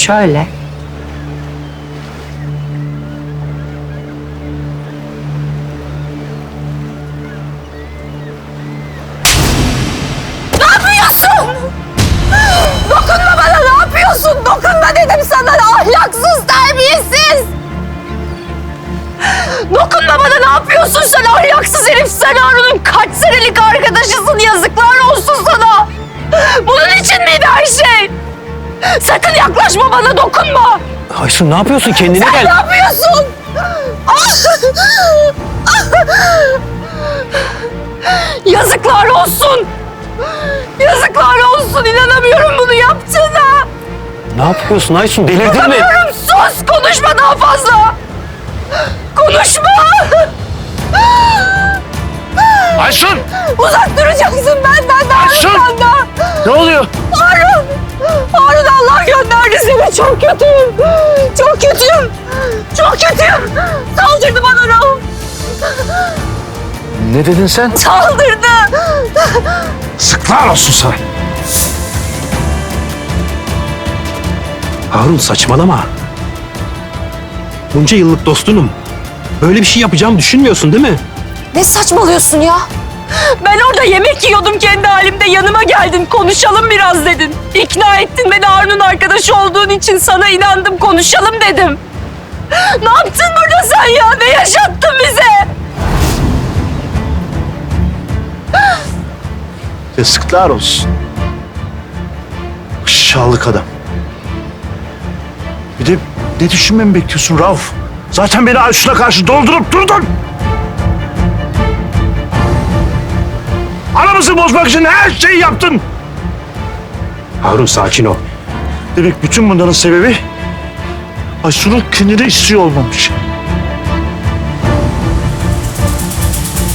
şöyle. Ne yapıyorsun? Dokunma bana ne yapıyorsun? Dokunma dedim sana ahlaksız terbiyesiz. Dokunma bana ne yapıyorsun sen ahlaksız herif sen Harun'un kaç senelik arkadaşısın yazıklar yaklaşma bana dokunma. Aysun ne yapıyorsun? Kendine Sen gel. ne yapıyorsun? Yazıklar olsun. Yazıklar olsun. İnanamıyorum bunu yaptığına. Ne yapıyorsun Aysun? Delirdin mi? İnanamıyorum. Sus. Konuşma daha fazla. Konuşma. Aysun! Uzak duracaksın benden de Aysun! Ne oluyor? Seni. Çok kötüyüm. Çok kötüyüm. Çok kötüyüm. Saldırdı bana Rauf. Ne dedin sen? Saldırdı. Sıklar olsun sana. Harun saçmalama. Bunca yıllık dostunum. Böyle bir şey yapacağımı düşünmüyorsun değil mi? Ne saçmalıyorsun ya? Ben orada yemek yiyordum kendi halimde. Yanıma geldin. Konuşalım biraz dedin. İkna ettin beni Harun'un arkadaşı olduğun için sana inandım. Konuşalım dedim. Ne yaptın burada sen ya? Ne yaşattın bize? Yazıklar olsun. Aşağılık adam. Bir de ne düşünmemi bekliyorsun Rauf? Zaten beni Aysun'a karşı doldurup durdun. Aramızı bozmak için her şeyi yaptın. Harun sakin ol. Demek bütün bunların sebebi Aysun'un kendini istiyor olmamış.